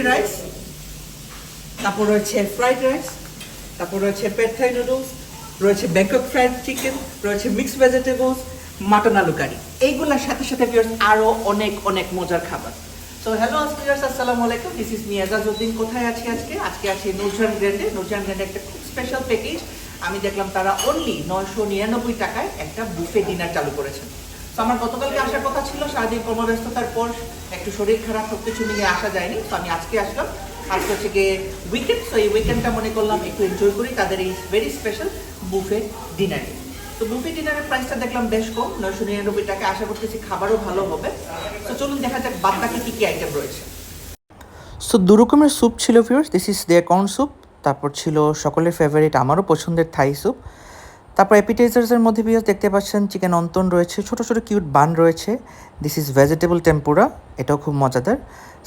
Basmati rice তারপর রয়েছে fried rice তারপর রয়েছে পেট নুডলস রয়েছে ব্যাংকক ফ্রাইড চিকেন রয়েছে মিক্সড ভেজিটেবলস মাটন আলু কারি এইগুলোর সাথে সাথে ভিউয়ার্স আরও অনেক অনেক মজার খাবার। সো হ্যালো ভিউয়ার্স আসসালামু আলাইকুম। দিস ইজ মিয়াজাজউদ্দিন কোথায় আছি আজকে? আজকে আছি নুরজান গ্র্যান্ডে নুরজান গ্র্যান্ডে একটা খুব স্পেশাল প্যাকেজ আমি দেখলাম তারা অনলি নয়শো নিরানব্বই টাকায় একটা বুফে ডিনার চালু করেছেন তো আমার গতকালকে আসার কথা ছিল, সারাদিন কর্মব্যস্ততার পর একটু শরীর খারাপ সব কিছু নিয়ে আসা যায়নি, তো আমি আজকে আসলাম। আজকে হচ্ছে গিয়ে উইকেন্ড তো এই উইকেন্ডটা মনে করলাম একটু এনজয় করি তাদের এই ভেরি স্পেশাল বুফে ডিনারে তো বুফে ডিনারের প্রাইসটা দেখলাম বেশ কম, নয়শো নিরানব্বই টাকা আশা করতেছি খাবারও ভালো হবে। তো চলুন দেখা যাক বাদ কী কী আইটেম রয়েছে। সো দু রকমের স্যুপ ছিল viewers this is their corn soup তারপর ছিল সকলের ফেভারিট আমারও পছন্দের থাই স্যুপ তারপর অ্যাপিটাইজার্সের মধ্যে ভিউয়ার্স দেখতে পাচ্ছেন চিকেন অন্তন রয়েছে, ছোট ছোট কিউট বান রয়েছে। দিস ইজ ভেজিটেবল টেম্পুরা এটাও খুব মজাদার।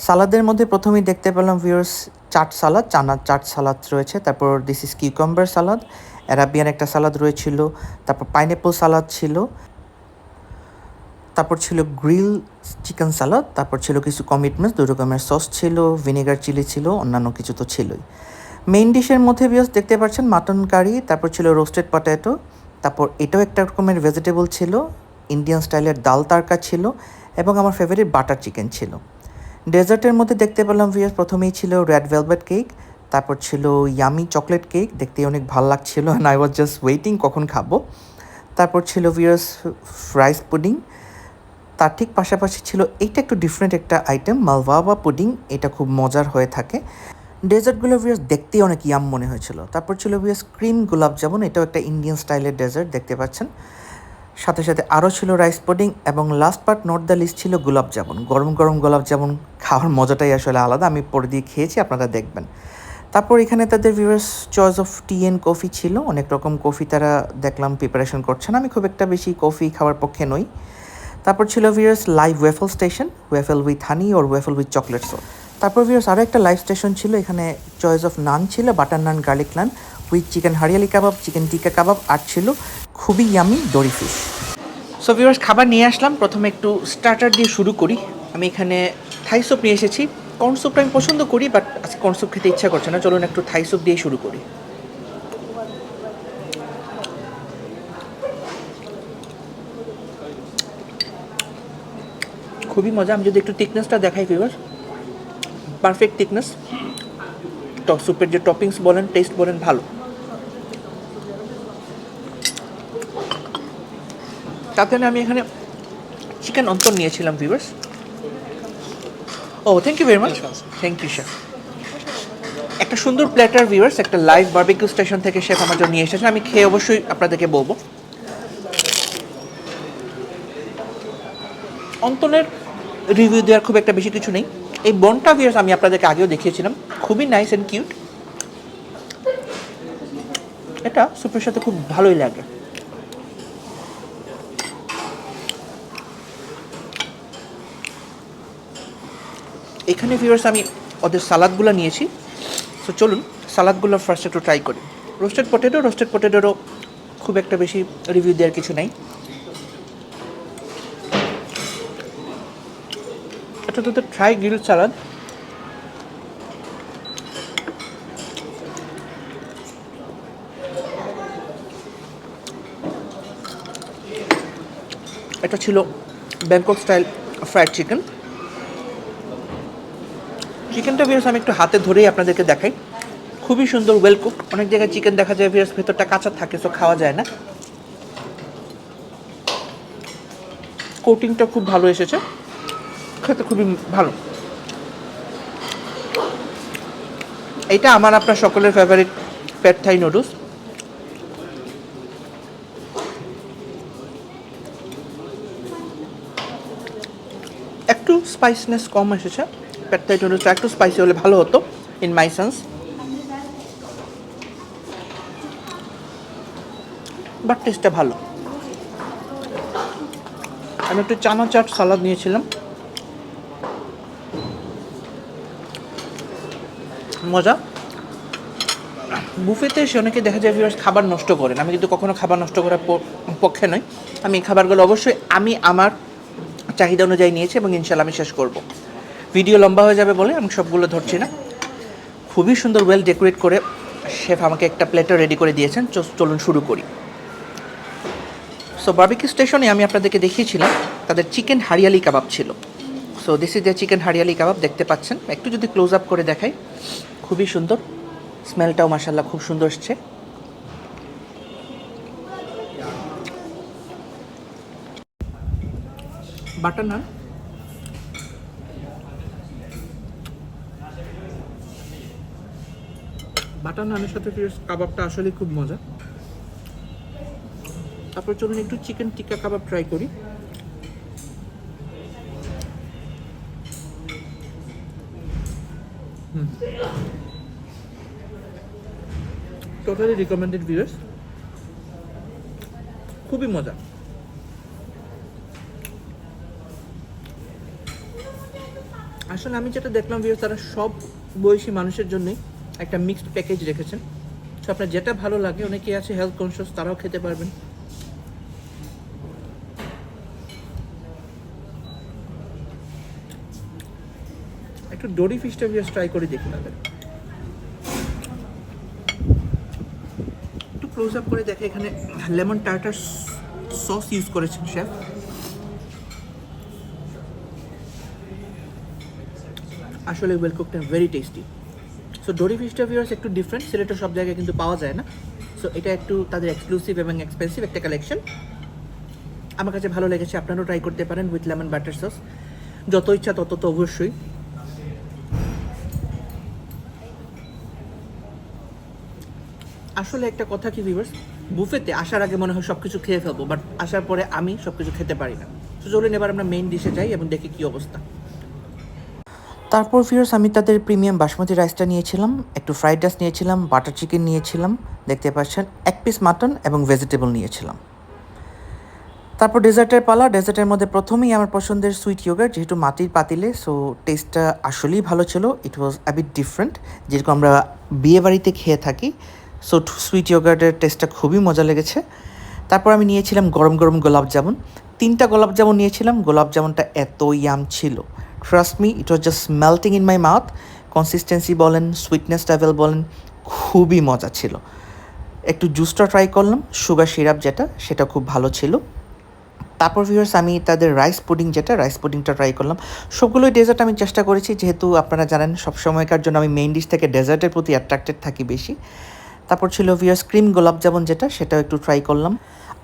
সালাদের মধ্যে প্রথমেই দেখতে পেলাম ভিউয়ার্স চাট সালাদ চানার চাট সালাদ রয়েছে। তারপর this is cucumber salad Arabian একটা সালাদ রয়েছিল। তারপর পাইনঅ্যাপল সালাদ ছিল। তারপর ছিল গ্রিল চিকেন সালাদ তারপর ছিল কিছু কমিটমেন্টস দুই রকমের সস ছিল ভিনেগার চিলি ছিল, অন্যান্য কিছু তো ছিলই। মেইন ডিশের মধ্যে বিয়স দেখতে পাচ্ছেন মাটন কারি তারপর ছিল রোস্টেড পটেটো তারপর এটাও একটা রকমের ভেজিটেবল ছিল ইন্ডিয়ান স্টাইলের ডাল তারকা ছিল, এবং আমার ফেভারিট বাটার চিকেন ছিল। ডেজার্টের মধ্যে দেখতে পেলাম ভিয়াস প্রথমেই ছিল রেড ভেলভেট কেক তারপর ছিল ইয়ামি চকলেট কেক দেখতে অনেক ভালো লাগছিল and I was just waiting কখন খাব। তারপর ছিল ভিয়াস রাইস পুডিং তার ঠিক পাশাপাশি ছিল এইটা একটু ডিফারেন্ট একটা আইটেম মালভাবা পুডিং এটা খুব মজার হয়ে থাকে। ডেজার্টগুলো ভিয়াস দেখতেই অনেক ইয়াম মনে হয়েছিল। তারপর ছিল ভিয়াস ক্রিম গোলাপ জামুন এটাও একটা ইন্ডিয়ান স্টাইলের ডেজার্ট দেখতে পাচ্ছেন। সাথে সাথে আরও ছিল রাইস পুডিং এবং last part not the least ছিল গোলাপ জামুন গরম গরম গোলাপ জামুন খাওয়ার মজাটাই আসলে আলাদা, আমি পরে দিয়ে খেয়েছি, আপনারা দেখবেন। তারপর এখানে তাদের viewers choice of tea and coffee ছিল, অনেক রকম কফি তারা দেখলাম প্রিপারেশন করছেন। আমি খুব একটা বেশি কফি খাওয়ার পক্ষে নই। তারপর ছিল viewers live waffle station waffle with honey or waffle with chocolate so তারপর ভিউয়ার্স আরও একটা লাইভ স্টেশন ছিল, এখানে চয়েস অফ নান ছিল butter naan garlic naan with chicken hariyali kebab chicken tikka kebab আর ছিল খুবই ইয়ামি দড়ি ফিশ সো ভিউয়ার্স খাবার নিয়ে আসলাম। প্রথমে একটু স্টার্টার দিয়ে শুরু করি। আমি এখানে থাই স্যুপ নিয়ে এসেছি। কর্ন স্যুপটা আমি পছন্দ করি বাট আজকে কর্ন স্যুপ খেতে ইচ্ছা করছে না। চলুন একটু থাই স্যুপ দিয়ে শুরু করি। খুবই মজা। আমি যদি একটু থিকনেসটা দেখাই ভিউয়ার্স পারফেক্ট থিকনেস টক স্যুপের যে টপিংস বলেন টেস্ট বলেন ভালো। তাতে আমি এখানে চিকেন অন্তর নিয়েছিলাম viewers oh thank you very much thank you sir একটা সুন্দর প্ল্যাটার ভিউয়ার্স একটা লাইভ বার্বিকিউ স্টেশন থেকে শেফ আমার জন্য নিয়ে এসেছেন আমি খেয়ে অবশ্যই আপনাদেরকে বলব। অন্তনের রিভিউ দেওয়ার খুব একটা বেশি কিছু নেই। এই বনটা ভিউয়ার্স আমি আপনাদেরকে আগেও দেখিয়েছিলাম। খুবই নাইস অ্যান্ড কিউট এটা সুপের সাথে খুব ভালোই লাগে। এখানে ভিউয়ার্স আমি ওদের সালাদগুলো নিয়েছি। তো চলুন, সালাদগুলো ফার্স্ট একটু ট্রাই করি। রোস্টেড পটেটো রোস্টেড পটেটোরও খুব একটা বেশি রিভিউ দেওয়ার কিছু নাই। এটা তো ট্রাই গ্রিল সালাদ এটা ছিল ব্যাংকক স্টাইল ফ্রাইড চিকেন চিকেনটা ভিউয়ার্স আমি একটু হাতে ধরেই আপনাদেরকে দেখাই। খুবই সুন্দর ওয়েল কুক অনেক জায়গায় চিকেন দেখা যায় ভিউয়ার্স ভেতরটা কাঁচা থাকে সো খাওয়া যায় না। কোটিংটা খুব ভালো এসেছে। খেতে খুবই ভালো। এটা আমার আপনার সকলের ফেভারিট পেট থাই নুডলস একটু স্পাইসনেস কম এসেছে। পেট থাই নুডলসটা একটু স্পাইসি হলে ভালো হতো ইন মাই সেন্স বাট টেস্টটা ভালো। আমি একটু চানা চাট সালাদ নিয়েছিলাম। মজা। বুফেতে এসে অনেকে দেখা যায় ভিউয়ার্স খাবার নষ্ট করেন। আমি কিন্তু কখনো খাবার নষ্ট করার পক্ষে নই। আমি এই খাবারগুলো অবশ্যই আমি আমার চাহিদা অনুযায়ী নিয়েছি এবং ইনশাল্লাহ আমি শেষ করব। ভিডিও লম্বা হয়ে যাবে বলে আমি সবগুলো ধরছি না। খুবই সুন্দর ওয়েল ডেকোরেট করে শেফ আমাকে একটা প্লেটও রেডি করে দিয়েছেন। চলুন শুরু করি। সো বার্বিকিউ স্টেশনে আমি আপনাদেরকে দেখিয়েছিলাম, তাদের চিকেন হারিয়ালি কাবাব ছিল। So this is the chicken hariyali kebab, দেখতে পাচ্ছেন। একটু যদি ক্লোজ আপ করে দেখাই। খুবই সুন্দর। স্মেলটাও মাসাল্লাহ খুব সুন্দর এসছে। বাটার নান। বাটার নানের সাথে কাবাবটা আসলে খুব মজা। তারপর চলুন একটু চিকেন টিক্কা কাবাব ট্রাই করি। টোটালি রিকমেন্ডেড ভিউয়ার্স খুবই মজা। আসলে আমি যেটা দেখলাম ভিউয়ার্স তারা সব বয়সী মানুষের জন্যই একটা মিক্সড প্যাকেজ রেখেছেন। তো আপনার যেটা ভালো লাগে, অনেকে আছে হেলথ কনসিয়াস তারাও খেতে পারবেন। একটু ডোরি ফিশটা ভিউয়ার্স ট্রাই করে দেখি তাদের ক্লোজ আপ করে দেখে এখানে লেমন টার্টার সস ইউজ করেছেন শেফ আসলে well cooked very tasty so dory ফিশটা viewers একটু ডিফারেন্ট সিলেটের সব জায়গায় কিন্তু পাওয়া যায় না। সো এটা একটু তাদের এক্সক্লুসিভ এবং এক্সপেন্সিভ একটা কালেকশন আমার কাছে ভালো লেগেছে, আপনারাও ট্রাই করতে পারেন উইথ লেমন বাটার সস যত ইচ্ছা তত তো অবশ্যই। আসলে একটা কথা কি ভিউয়ার্স বুফেতে আসার আগে মনে হয় সব কিছু খেয়ে ফেলব বাট আসার পরে আমি সব কিছু খেতে পারি না। তো চলুন এবার আমরা মেইন ডিশে যাই এবং দেখি কি অবস্থা। তারপর ফিরোজ আমি তাদের প্রিমিয়াম বাসমতি রাইসটা নিয়েছিলাম, একটু ফ্রাইড রাইস নিয়েছিলাম বাটার চিকেন নিয়েছিলাম, দেখতে পাচ্ছেন, এক পিস মাটন এবং ভেজিটেবল নিয়েছিলাম। তারপর ডেজার্টের পালা ডেজার্টের মধ্যে প্রথমেই আমার পছন্দের সুইট ইয়োগার যেহেতু মাটির পাতিলে সো টেস্টটা আসলেই ভালো ছিল ইট ওয়াজ অ্যাবিট বিট ডিফারেন্ট যেরকম আমরা বিয়ে বাড়িতে খেয়ে থাকি সো সুইট ইয়োগার্টের টেস্টটা খুবই মজা লেগেছে। তারপর আমি নিয়েছিলাম গরম গরম গোলাপ জামুন। তিনটা গোলাপ জামুন নিয়েছিলাম, গোলাপ জামুনটা এত ইয়াম ছিল। Trust me it was just melting in my mouth consistency বলেন সুইটনেস লেভেল বলেন, খুবই মজা ছিল। একটু জুসটা ট্রাই করলাম সুগার সিরাপ যেটা, সেটা খুব ভালো ছিল। তারপর ভিউয়ার্স আমি তাদের রাইস পুডিং যেটা রাইস পুডিংটা ট্রাই করলাম। সবগুলোই ডেজার্ট আমি চেষ্টা করেছি, যেহেতু আপনারা জানেন সব সময়কার জন্য আমি মেইন ডিশ থেকে ডেজার্টের প্রতি অ্যাট্রাক্টেড থাকি বেশি। তারপর ছিল ভিয়ার্স ক্রিম গোলাপ জামুন যেটা, সেটাও একটু ট্রাই করলাম।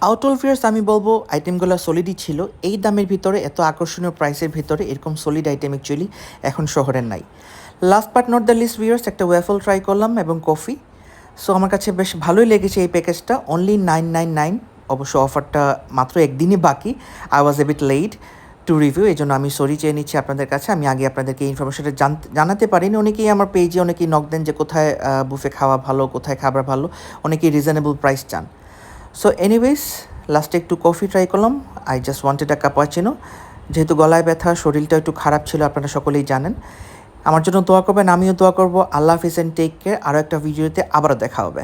আউট অল ভিউয়ার্স আমি বলব আইটেমগুলো সলিডই ছিল। এই দামের ভিতরে, এত আকর্ষণীয় প্রাইসের ভিতরে, এরকম সলিড আইটেম অ্যাকচুয়ালি এখন শহরের নাই। Last but not the least viewers একটা ওয়েফল ট্রাই করলাম এবং কফি সো আমার কাছে বেশ ভালোই লেগেছে এই প্যাকেজটা অনলি নাইন নাইন নাইন অবশ্য অফারটা মাত্র একদিনই বাকি। I was a bit late to review এই জন্য আমি সরি চেয়ে নিচ্ছি আপনাদের কাছে। আমি আগে আপনাদেরকে ইনফরমেশনটা জানাতে পারিনি। অনেকেই আমার পেজে অনেকেই নক দেন যে কোথায় বুফে খাওয়া ভালো, কোথায় খাবার ভালো। অনেকেই রিজনেবল প্রাইস চান। সো এনিওয়েজ লাস্টে একটু কফি ট্রাই করলাম। I just wanted a cappuccino যেহেতু গলায় ব্যথা শরীরটা একটু খারাপ ছিল, আপনারা সকলেই জানেন। আমার জন্য দোয়া করবেন, আমিও দোয়া করব। আল্লাহ হাফিজ অ্যান্ড টেক কেয়ার আরও একটা ভিডিওতে আবারও দেখা হবে।